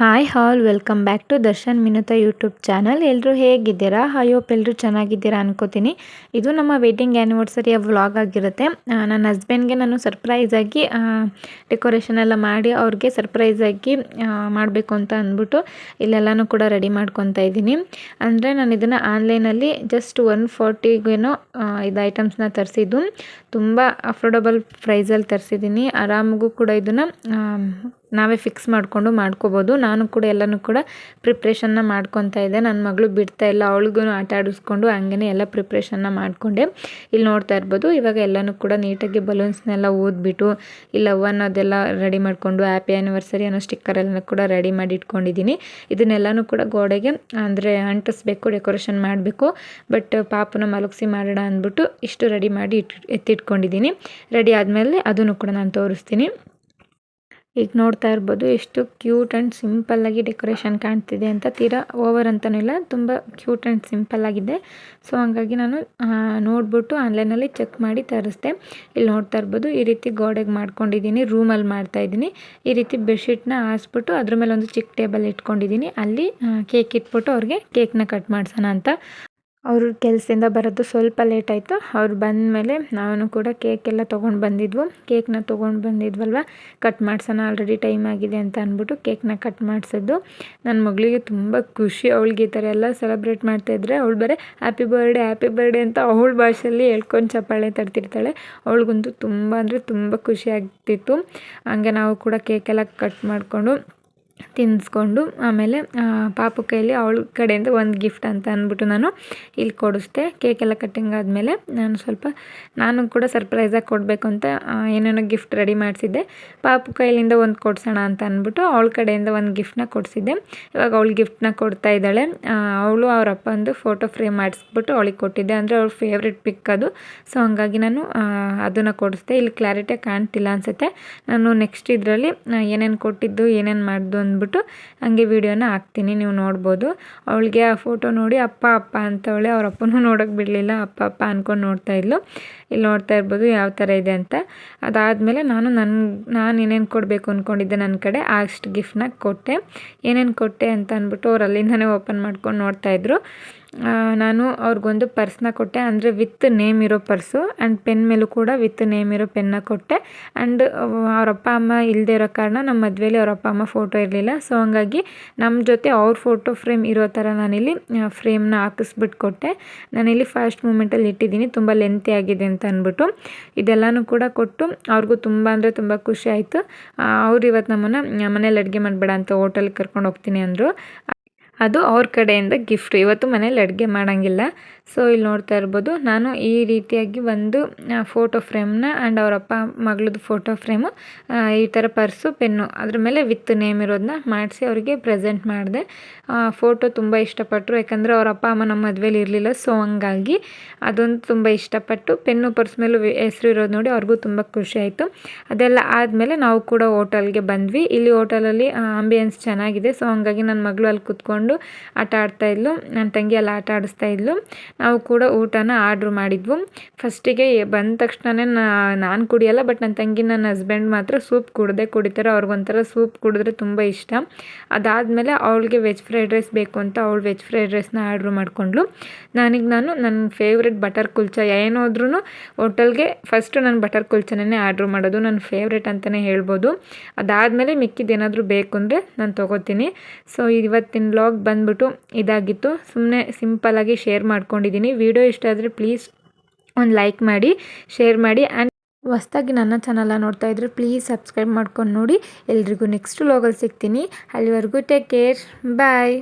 Hi all welcome back to Darshan Minuta YouTube channel ಎಲ್ಲರೂ ಹೇಗಿದ್ದೀರಾ? Hope ಎಲ್ಲರೂ ಚೆನ್ನಾಗಿದ್ದೀರಾ ಅನ್ಕೋತೀನಿ. ಇದು ನಮ್ಮ ವೆಡ್ಡಿಂಗ್ ಆ್ಯನಿವರ್ಸರಿಯ ವ್ಲಾಗ್ ಆಗಿರುತ್ತೆ. ನನ್ನ ಹಸ್ಬೆಂಡ್ಗೆ ನಾನು ಸರ್ಪ್ರೈಸಾಗಿ ಡೆಕೋರೇಷನ್ ಎಲ್ಲ ಮಾಡಿ ಅವ್ರಿಗೆ ಸರ್ಪ್ರೈಸಾಗಿ ಮಾಡಬೇಕು ಅಂತ ಅಂದ್ಬಿಟ್ಟು ಇಲ್ಲೆಲ್ಲನೂ ಕೂಡ ರೆಡಿ ಮಾಡ್ಕೊತಾ ಇದ್ದೀನಿ. ಅಂದರೆ ನಾನು ಇದನ್ನು ಆನ್ಲೈನಲ್ಲಿ ಜಸ್ಟ್ ಒನ್ ಫಾರ್ಟಿಗೇನೋ ಇದು ಐಟಮ್ಸ್ನ ತರಿಸಿದ್ದು. ತುಂಬ ಅಫೋರ್ಡಬಲ್ ಪ್ರೈಸಲ್ಲಿ ತರಿಸಿದ್ದೀನಿ. ಆರಾಮಗೂ ಕೂಡ ಇದನ್ನು ನಾವೇ ಫಿಕ್ಸ್ ಮಾಡಿಕೊಂಡು ಮಾಡ್ಕೋಬೋದು. ನಾನು ಕೂಡ ಎಲ್ಲನೂ ಕೂಡ ಪ್ರಿಪ್ರೇಷನ್ನ ಮಾಡ್ಕೊತಾ ಇದ್ದೆ. ನನ್ನ ಮಗಳು ಬಿಡ್ತಾ ಇಲ್ಲ. ಅವಳಿಗೂ ಆಟ ಆಡಿಸ್ಕೊಂಡು ಹಂಗೇ ಎಲ್ಲ ಪ್ರಿಪ್ರೇಷನ್ನ ಮಾಡಿಕೊಂಡೆ. ಇಲ್ಲಿ ನೋಡ್ತಾ ಇರ್ಬೋದು. ಇವಾಗ ಎಲ್ಲನೂ ಕೂಡ ನೀಟಾಗಿ ಬಲೂನ್ಸ್ನೆಲ್ಲ ಓದ್ಬಿಟ್ಟು ಇಲ್ಲ ಲವ್ ಅದೆಲ್ಲ ರೆಡಿ ಮಾಡಿಕೊಂಡು ಹ್ಯಾಪಿ ಆ್ಯನಿವರ್ಸರಿ ಅನ್ನೋ ಸ್ಟಿಕ್ಕರೆಲ್ಲ ಕೂಡ ರೆಡಿ ಮಾಡಿ ಇಟ್ಕೊಂಡಿದ್ದೀನಿ. ಇದನ್ನೆಲ್ಲನೂ ಕೂಡ ಗೋಡೆಗೆ, ಅಂದರೆ ಅಂಟಿಸ್ಬೇಕು ಡೆಕೋರೇಷನ್ ಮಾಡಬೇಕು. ಬಟ್ ಪಾಪನ ಮಲಗಿಸಿ ಮಾಡೋಣ ಅಂದ್ಬಿಟ್ಟು ಇಷ್ಟು ರೆಡಿ ಮಾಡಿ ಇಟ್, ಎತ್ತಿಟ್ಕೊಂಡಿದ್ದೀನಿ. ರೆಡಿ ಆದಮೇಲೆ ಅದನ್ನು ಕೂಡ ನಾನು ತೋರಿಸ್ತೀನಿ. ಈಗ ನೋಡ್ತಾ ಇರ್ಬೋದು, ಎಷ್ಟು ಕ್ಯೂಟ್ ಆ್ಯಂಡ್ ಸಿಂಪಲ್ಲಾಗಿ ಡೆಕೋರೇಷನ್ ಕಾಣ್ತಿದೆ ಅಂತ ತೀರಾ ಓವರ್ ಅಂತಲೂ ಇಲ್ಲ, ತುಂಬ ಕ್ಯೂಟ್ ಆ್ಯಂಡ್ ಸಿಂಪಲ್ ಆಗಿದೆ. ಸೊ ಹಂಗಾಗಿ ನಾನು ನೋಡಿಬಿಟ್ಟು ಆನ್ಲೈನಲ್ಲಿ ಚೆಕ್ ಮಾಡಿ ತರಿಸ್ದೆ. ಇಲ್ಲಿ ನೋಡ್ತಾ ಇರ್ಬೋದು, ಈ ರೀತಿ ಗೋಡೆಗೆ ಮಾಡ್ಕೊಂಡಿದ್ದೀನಿ ರೂಮಲ್ಲಿ ಮಾಡ್ತಾ ಇದ್ದೀನಿ. ಈ ರೀತಿ ಬೆಡ್ಶೀಟ್ನ ಹಾಸ್ಬಿಟ್ಟು ಅದ್ರ ಮೇಲೆ ಒಂದು ಚಿಕ್ಕ ಟೇಬಲ್ ಇಟ್ಕೊಂಡಿದ್ದೀನಿ. ಅಲ್ಲಿ ಕೇಕ್ ಇಟ್ಬಿಟ್ಟು ಅವ್ರಿಗೆ ಕೇಕ್ನ ಕಟ್ ಮಾಡ್ಸೋಣ ಅಂತ. ಅವರು ಕೆಲಸದಿಂದ ಬರೋದು ಸ್ವಲ್ಪ ಲೇಟ್ ಆಯಿತು. ಅವ್ರು ಬಂದಮೇಲೆ ನಾನು ಕೂಡ ಕೇಕ್ ಎಲ್ಲ ತೊಗೊಂಡು ಬಂದಿದ್ವು. ಕೇಕ್ನ ತೊಗೊಂಡು ಬಂದಿದ್ವಲ್ವ? ಕಟ್ ಮಾಡ್ಸೋಣ ಆಲ್ರೆಡಿ ಟೈಮ್ ಆಗಿದೆ ಅಂತ ಅಂದ್ಬಿಟ್ಟು ಕೇಕ್ನ ಕಟ್ ಮಾಡಿಸಿದ್ದು. ನನ್ನ ಮಗಳಿಗೆ ತುಂಬ ಖುಷಿ ಅವಳಿಗೆ ಈ ಥರ ಎಲ್ಲ ಸೆಲೆಬ್ರೇಟ್ ಮಾಡ್ತಾಯಿದ್ರೆ ಅವಳು ಬರೀ ಹ್ಯಾಪಿ ಬರ್ಡೇ ಹ್ಯಾಪಿ ಬರ್ಡೇ ಅಂತ ಅವಳ ಭಾಷೆಯಲ್ಲಿ ಹೇಳ್ಕೊಂಡು ಚಪ್ಪಾಳೆ ತರ್ತಿರ್ತಾಳೆ ಅವಳಿಗಂತೂ ತುಂಬ ಅಂದರೆ ತುಂಬ ಖುಷಿ ಆಗ್ತಿತ್ತು. ಹಂಗೆ ನಾವು ಕೂಡ ಕೇಕೆಲ್ಲ ಕಟ್ ಮಾಡಿಕೊಂಡು ತಿನ್ನಿಸ್ಕೊಂಡು ಆಮೇಲೆ ಪಾಪು ಕೈಲಿ ಅವಳ ಕಡೆಯಿಂದ ಒಂದು ಗಿಫ್ಟ್ ಅಂತ ಅಂದ್ಬಿಟ್ಟು ನಾನು ಇಲ್ಲಿ ಕೊಡಿಸ್ದೆ. ಕೇಕೆಲ್ಲ ಕಟ್ಟಿಂಗ್ ಆದಮೇಲೆ ನಾನು ಸ್ವಲ್ಪ, ನಾನು ಕೂಡ ಸರ್ಪ್ರೈಸಾಗಿ ಕೊಡಬೇಕು ಅಂತ ಏನೇನೋ ಗಿಫ್ಟ್ ರೆಡಿ ಮಾಡಿಸಿದ್ದೆ. ಪಾಪು ಕೈಲಿಂದ ಒಂದು ಕೊಡ್ಸೋಣ ಅಂತ ಅಂದ್ಬಿಟ್ಟು ಅವಳ ಕಡೆಯಿಂದ ಒಂದು ಗಿಫ್ಟ್ನ ಕೊಡಿಸಿದ್ದೆ. ಇವಾಗ ಅವಳು ಗಿಫ್ಟ್ನ ಕೊಡ್ತಾ ಇದ್ದಾಳೆ. ಅವಳು ಅವ್ರ ಅಪ್ಪಂದು ಫೋಟೋ ಫ್ರೇಮ್ ಮಾಡಿಸ್ಬಿಟ್ಟು ಅವಳಿಗೆ ಕೊಟ್ಟಿದ್ದೆ. ಅಂದರೆ ಅವ್ಳ ಫೇವ್ರೆಟ್ ಪಿಕ್ ಅದು. ಸೊ ಹಂಗಾಗಿ ನಾನು ಅದನ್ನು ಕೊಡಿಸ್ದೆ. ಇಲ್ಲಿ ಕ್ಲಾರಿಟಿಯಾಗಿ ಕಾಣ್ತಿಲ್ಲ ಅನಿಸುತ್ತೆ. ನಾನು ನೆಕ್ಸ್ಟ್ ಇದರಲ್ಲಿ ಏನೇನು ಕೊಟ್ಟಿದ್ದು, ಏನೇನು ಮಾಡಿದ್ದು ಅಂದ್ಬಿಟ್ಟು ಹಂಗೆ ವೀಡಿಯೋನ ಹಾಕ್ತೀನಿ, ನೀವು ನೋಡ್ಬೋದು. ಅವಳಿಗೆ ಆ ಫೋಟೋ ನೋಡಿ, ಅಪ್ಪ ಅಪ್ಪ ಅಂತವಳೆ. ಅವ್ರ ಅಪ್ಪನೂ ನೋಡೋಕೆ ಬಿಡಲಿಲ್ಲ. ಅಪ್ಪ ಅಪ್ಪ ಅಂದ್ಕೊಂಡು ನೋಡ್ತಾ ಇದ್ಲು. ಇಲ್ಲಿ ನೋಡ್ತಾ ಇರ್ಬೋದು ಯಾವ ಥರ ಇದೆ ಅಂತ. ಅದಾದಮೇಲೆ ನಾನು ನನ್ನ ನಾನು ಏನೇನು ಕೊಡಬೇಕು ಅಂದ್ಕೊಂಡಿದ್ದೆ ನನ್ನ ಕಡೆ ಅಷ್ಟು ಗಿಫ್ಟ್ನ ಕೊಟ್ಟೆ. ಏನೇನು ಕೊಟ್ಟೆ ಅಂತ ಅಂದ್ಬಿಟ್ಟು ಅವ್ರು ಅಲ್ಲಿಂದನೇ ಓಪನ್ ಮಾಡ್ಕೊಂಡು ನೋಡ್ತಾಯಿದ್ರು ನಾನು ಅವ್ರಿಗೊಂದು ಪರ್ಸ್ನ ಕೊಟ್ಟೆ. ಅಂದರೆ ವಿತ್ ನೇಮ್ ಇರೋ ಪರ್ಸು ಆ್ಯಂಡ್ ಪೆನ್ ಮೇಲೂ ಕೂಡ ವಿತ್ ನೇಮ್ ಇರೋ ಪೆನ್ನ ಕೊಟ್ಟೆ. ಆ್ಯಂಡ್ ಅವರಪ್ಪ ಅಮ್ಮ ಇಲ್ಲದೆ ಇರೋ ಕಾರಣ ನಮ್ಮ ಮದುವೆಯಲ್ಲಿ ಅವರಪ್ಪ ಅಮ್ಮ ಫೋಟೋ ಇರಲಿಲ್ಲ. ಸೊ ಹಂಗಾಗಿ ನಮ್ಮ ಜೊತೆ ಅವ್ರ ಫೋಟೋ ಫ್ರೇಮ್ ಇರೋ ಥರ ನಾನಿಲ್ಲಿ ಫ್ರೇಮ್ನ ಹಾಕಿಸ್ಬಿಟ್ಟು ಕೊಟ್ಟೆ. ನಾನಿಲ್ಲಿ ಫಸ್ಟ್ ಮೂಮೆಂಟಲ್ಲಿ ಇಟ್ಟಿದ್ದೀನಿ. ತುಂಬ ಲೆಂತಿ ಆಗಿದೆ ಅಂತ ಅಂದ್ಬಿಟ್ಟು. ಇದೆಲ್ಲನೂ ಕೂಡ ಕೊಟ್ಟು ಅವ್ರಿಗೂ ತುಂಬ ಅಂದರೆ ತುಂಬ ಖುಷಿ ಆಯಿತು. ಅವ್ರು ಇವತ್ತು ನಮ್ಮನ್ನು ಮನೇಲಿ ಅಡುಗೆ ಮಾಡಬೇಡ ಅಂತ ಹೋಟೆಲ್ಗೆ ಕರ್ಕೊಂಡು ಹೋಗ್ತೀನಿ ಅಂದರು. ಅದು ಅವ್ರ ಕಡೆಯಿಂದ ಗಿಫ್ಟ್ ಇವತ್ತು ಮನೇಲಿ ಅಡುಗೆ ಮಾಡೋಂಗಿಲ್ಲ. ಸೊ ಇಲ್ಲಿ ನೋಡ್ತಾ ಇರ್ಬೋದು, ನಾನು ಈ ರೀತಿಯಾಗಿ ಒಂದು ಫೋಟೋ ಫ್ರೇಮ್ನ ಆ್ಯಂಡ್ ಅವರಪ್ಪ ಮಗಳದ್ದು ಫೋಟೋ ಫ್ರೇಮು ಈ ಥರ ಪರ್ಸು, ಪೆನ್ನು ಅದ್ರ ಮೇಲೆ ವಿತ್ ನೇಮ್ ಇರೋದನ್ನ ಮಾಡಿಸಿ ಅವರಿಗೆ ಪ್ರೆಸೆಂಟ್ ಮಾಡಿದೆ. ಫೋಟೋ ತುಂಬ ಇಷ್ಟಪಟ್ಟರು ಯಾಕಂದರೆ ಅವ್ರ ಅಪ್ಪ, ಅಮ್ಮ ನಮ್ಮ ಮದುವೆಲಿ ಇರಲಿಲ್ಲ ಸೊ ಹಂಗಾಗಿ ಅದೊಂದು ತುಂಬ ಇಷ್ಟಪಟ್ಟು ಪೆನ್ನು ಪರ್ಸ್ ಮೇಲೂ ಹೆಸರು ಇರೋದು ನೋಡಿ ಅವ್ರಿಗೂ ತುಂಬ ಖುಷಿ ಆಯಿತು. ಅದೆಲ್ಲ ಆದಮೇಲೆ ನಾವು ಕೂಡ ಹೋಟೆಲ್ಗೆ ಬಂದ್ವಿ. ಇಲ್ಲಿ ಹೋಟೆಲಲ್ಲಿ ಆಂಬಿಯನ್ಸ್ ಚೆನ್ನಾಗಿದೆ. ಸೊ ಹಂಗಾಗಿ ನನ್ನ ಮಗಳು ಅಲ್ಲಿ ಕುತ್ಕೊಂಡು ಆಟ ಆಡ್ತಾ ಇದ್ಲು. ನನ್ನ ತಂಗಿ ಎಲ್ಲ ಆಟ ಆಡಿಸ್ತಾ ಇದ್ಲು. ನಾವು ಕೂಡ ಊಟನ ಆರ್ಡ್ರ್ ಮಾಡಿದ್ವು. ಫಸ್ಟಿಗೆ ಬಂದ ತಕ್ಷಣನೇ ನಾನು ಕುಡಿಯಲ್ಲ, ಬಟ್ ನನ್ನ ತಂಗಿ ನನ್ನ ಹಸ್ಬೆಂಡ್ ಮಾತ್ರ ಸೂಪ್ ಕುಡ್ದೇ ಕುಡಿತಾರೆ. ಅವ್ರಿಗೊಂಥರ ಸೂಪ್ ಕುಡಿದ್ರೆ ತುಂಬ ಇಷ್ಟ. ಅದಾದಮೇಲೆ ಅವಳಿಗೆ ವೆಜ್ ಫ್ರೈಡ್ ರೈಸ್ ಬೇಕು ಅಂತ ಅವಳು ವೆಜ್ ಫ್ರೈಡ್ ರೈಸ್ನ ಆರ್ಡ್ರ್ ಮಾಡಿಕೊಂಡ್ಳು. ನನಗೆ ನಾನು ನನ್ನ ಫೇವ್ರೆಟ್ ಬಟರ್ ಕುಲ್ಚ ಏನಾದ್ರೂ ಹೋಟೆಲ್ಗೆ ಫಸ್ಟು ನಾನು ಬಟರ್ ಕುಲ್ಚನೇ ಆರ್ಡ್ರ್ ಮಾಡೋದು. ನನ್ನ ಫೇವ್ರೆಟ್ ಅಂತಲೇ ಹೇಳ್ಬೋದು. ಅದಾದಮೇಲೆ ಮಿಕ್ಕಿದ್ದೇನಾದರೂ ಬೇಕು ಅಂದರೆ ನಾನು ತೊಗೋತೀನಿ. ಸೊ, ಇವತ್ತಿನ ಬ್ಲಾಗ್ ಬಂದ್ಬಿಟ್ಟು ಇದಾಗಿತ್ತು. ಸುಮ್ಮನೆ ಸಿಂಪಲ್ಲಾಗಿ ಶೇರ್ ಮಾಡ್ಕೊಂಡಿದ್ದೀನಿ ವೀಡಿಯೋ ಇಷ್ಟ ಆದರೆ ಪ್ಲೀಸ್ ಒಂದು ಲೈಕ್ ಮಾಡಿ ಶೇರ್ ಮಾಡಿ. ಆ್ಯಂಡ್ ಹೊಸ್ದಾಗಿ ನನ್ನ ಚಾನಲ್ನ ನೋಡ್ತಾ ಇದ್ರೆ ಪ್ಲೀಸ್ ಸಬ್ಸ್ಕ್ರೈಬ್ ಮಾಡ್ಕೊಂಡು ನೋಡಿ. ಎಲ್ರಿಗೂ ನೆಕ್ಸ್ಟ್ ಲೋಗಲ್ಲಿ ಸಿಗ್ತೀನಿ. ಅಲ್ಲಿವರೆಗೂ ಟೇಕ್ ಕೇರ್ ಬಾಯ್